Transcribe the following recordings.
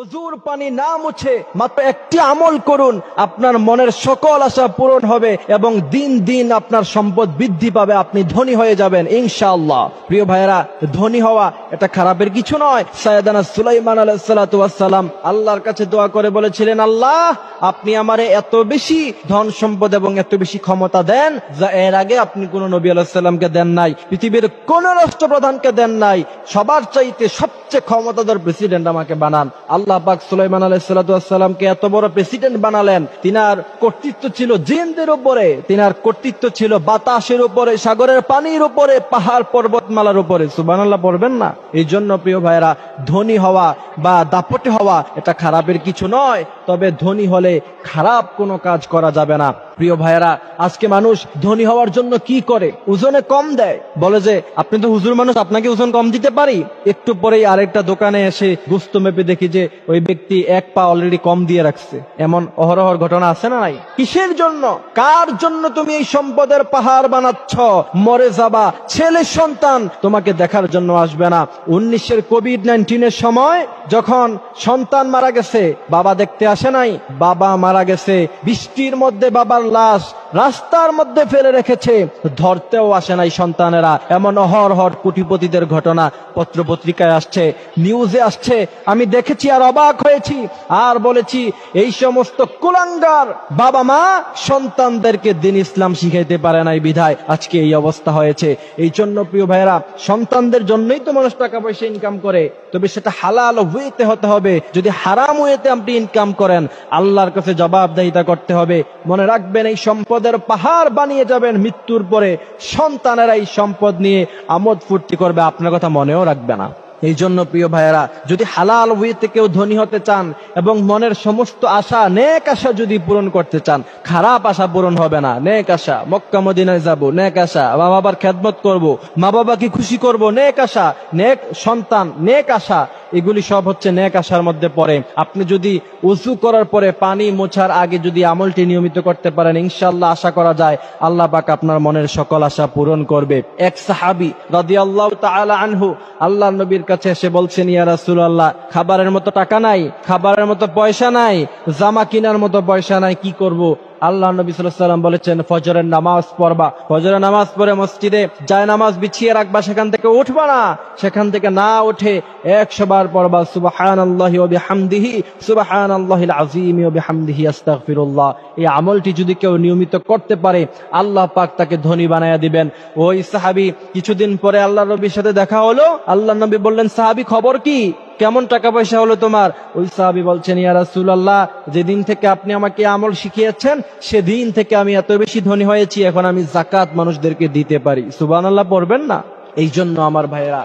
অজুর পানি না মুছে মাত্র একটি আমল করুন, আপনার মনের সকল আশা পূরণ হবে এবং দিন দিন আপনার সম্পদ বৃদ্ধি পাবে, আপনি ধনী হয়ে যাবেন, ইনশাআল্লাহ। প্রিয় ভাইয়েরা, ধনী হওয়া এটা খারাপের কিছু নয়। সাইদানা সুলাইমান আলাইসালাম আল্লাহর কাছে দোয়া করে বলেছিলেন, আল্লাহ, আপনি আমারে এত বেশি ধন সম্পদ এবং এত বেশি ক্ষমতা দেন যা এর আগে আপনি কোন নবী আলাহিসাল্লামকে দেন নাই, পৃথিবীর কোন রাষ্ট্রপ্রধানকে দেন নাই। সবার চাইতে সবচেয়ে ক্ষমতাধর প্রেসিডেন্ট আমাকে বানান। আল্লাহ পাক সুলাইমান আলাইসালামকে এত বড় প্রেসিডেন্ট বানালেন। তিনার কর্তৃত্ব ছিল জিনদের উপরে, তিনার কর্তৃত্ব ছিল বাতাসের উপরে, সাগরের পানির উপরে, পাহাড় পর্বতমালার উপরে। সুবান আল্লাহ পড়বেন না? এই জন্য প্রিয় ভাইরা ধনী হওয়া বা দাপটে হওয়া এটা খারাপের কিছু নয়, তবে ধনী হলে খারাপ কোনো কাজ করা যাবে না। প্রিয় ভাইয়েরা, আজকে মানুষ ধনী হওয়ার জন্য কি করে? ওজনে কম দেয়। বলে যে, আপনি তো হুজুর মানুষ, আপনাকে ওজন কম দিতে পারি? একটু পরেই আরেকটা দোকানে এসে গুস্ত মেপে দেখি যে, ওই ব্যক্তি এক পা অলরেডি কম দিয়ে রাখছে। এমন অহরহর ঘটনা আছে না নাই? কিসের জন্য? কার জন্য তুমি এই সম্পদের পাহাড় বানাচ্ছ? মরে যাবা। ছেলে সন্তান তোমাকে দেখার জন্য আসবে না। উনিশের কোভিড নাইন্টিনের সময় যখন সন্তান মারা গেছে, বাবা দেখতে আসে নাই। বাবা মারা গেছে। বৃষ্টির মধ্যে বাবার লাশ রাস্তার মধ্যে ফেলে রেখেছে। ধরতেও আসে নাই সন্তানেরা। এমন অহরহর কোটিপতিদের ঘটনা পত্র পত্রিকায় আসছে, নিউজে আসছে। আমি দেখেছি আর অবাক হয়েছি। আর বলেছি, এই সমস্ত কুলাঙ্গার বাবা মা সন্তানদেরকে দিন ইসলাম শিখাইতে পারে নাই বিধায়। আজকে এই অবস্থা হয়েছে। এই জন্য প্রিয় ভাইরা সন্তানদের জন্যই তো মানুষ টাকা পয়সা ইনকাম করে। তবে সেটা হালাল ওয়েতে হতে হবে। যদি হারাম ওয়েতে আপনি ইনকাম করেন, আল্লাহর কাছে জবাবদাহিতা করতে হবে। মনে রাখবেন এই সম্পদের পাহাড় বানিয়ে যাবেন। মৃত্যুর পরে সন্তানেরা এই সম্পদ নিয়ে আমোদ ফুর্তি করবে। আপনার কথা মনেও রাখবে না। এই জন্য প্রিয় ভাইয়েরা, যদি হালাল ওয়েতে কেউ ধনী হতে চান এবং মনের সমস্ত আশা, নেক আশা যদি পূরণ করতে চান, খারাপ আশা পূরণ হবে না। নেক আশা, মক্কা মদিনায় যাব, নেক আশা, মা বাবার খেদমত করব, মা বাবাকে খুশি করব, নেক আশা, নেক সন্তান, নেক আশা এগুলি সব হচ্ছে নেক আশার মধ্যে পড়ে। আপনি যদি উজু করার পরে পানি মোছার আগে যদি আমলটি নিয়মিত করতে পারেন ইনশাল্লাহ আশা করা যায় আল্লাহ পাক আপনার মনের সকল আশা পূরণ করবে। এক সাহাবি রাদিয়াল্লাহু তাআলা আনহু আল্লাহ নবীর কাছে এসে বলছেন, ইয়া রাসূলুল্লাহ, খাবারের মতো টাকা নাই, খাবারের মতো পয়সা নাই, জামা কেনার মতো পয়সা নাই, কি করব? আল্লাহ নবী সাল্লাম বলেছেন, ফজরের নামাজ পড়বা। ফজরের নামাজ পড়ে মসজিদে যায়, নামাজ বিছিয়ে রাখবা, সেখান থেকে উঠবা না। সেখান থেকে না উঠে একশো বার পড়বা সুবাহান আল্লাহ হামদিহি সুবাহান আল্লাহ আজিম হামদিহি আস্তাগফিরুল্লাহ। এই আমলটি যদি কেউ নিয়মিত করতে পারে, আল্লাহ পাক তাকে ধনী বানায়া দিবেন। ওই সাহাবি কিছুদিন পরে আল্লাহ নবীর সাথে দেখা হলো। আল্লাহ নবী বললেন, সাহাবি, খবর কি? কেমন টাকা পয়সা হলো তোমার? ওই সাহাবি বলছেন, ইয়া রাসূলুল্লাহ, যেদিন থেকে আপনি আমাকে আমল শিখিয়েছেন, সেদিন থেকে আমি এত বেশি ধনী হয়েছি, এখন আমি জাকাত মানুষদেরকে দিতে পারি। সুবহানাল্লাহ, পড়বেন না? এই জন্য আমার ভাইয়েরা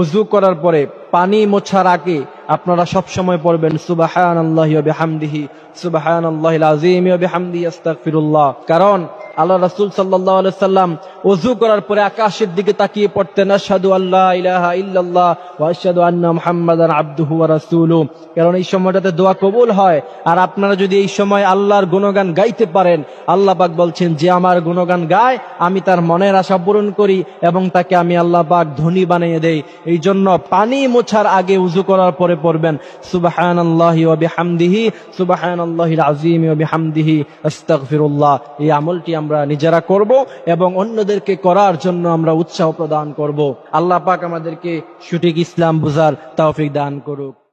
উজু করার পরে, পানি মোছার আগে আপনারা সব সময় পড়বেন সুবাহান আল্লাহ বিহামদিহি সুবাহান আল্লাহ আজিম বিহামদিহি আস্তাগফিরুল্লাহ কারণ আল্লাহ রাসূল সাল্লাম ওযু করার পরে আকাশের দিকে তাকিয়ে পড়তেন, আশহাদু আল্লাহ ইলাহা ইল্লাল্লাহ ওয়া আশহাদু আন্না কারণ এই সময়টাতে দোয়া কবুল হয়। আর আপনারা যদি এই সময় আল্লাহর গুণগান গাইতে পারেন, আল্লাহ পাক বলছেন, যে আমার গুণগান গায়, আমি তার মনের আশা পূরণ করি এবং তাকে আমি আল্লাহ পাক ধনী বানিয়ে দেই। এই জন্য পানি মোছার আগে উজু করার পরে পড়বেন, সুবহানাল্লাহি ওয়া বিহামদিহি, সুবহানাল্লাহিল আযীম ওয়া বিহামদিহি, আস্তাগফিরুল্লাহ। এই আমলটি আমরা নিজেরা করব এবং অন্যদেরকে করার জন্য আমরা উৎসাহ প্রদান করব। আল্লাহ পাক আমাদেরকে সঠিক ইসলাম বুঝার তৌফিক দান করুক।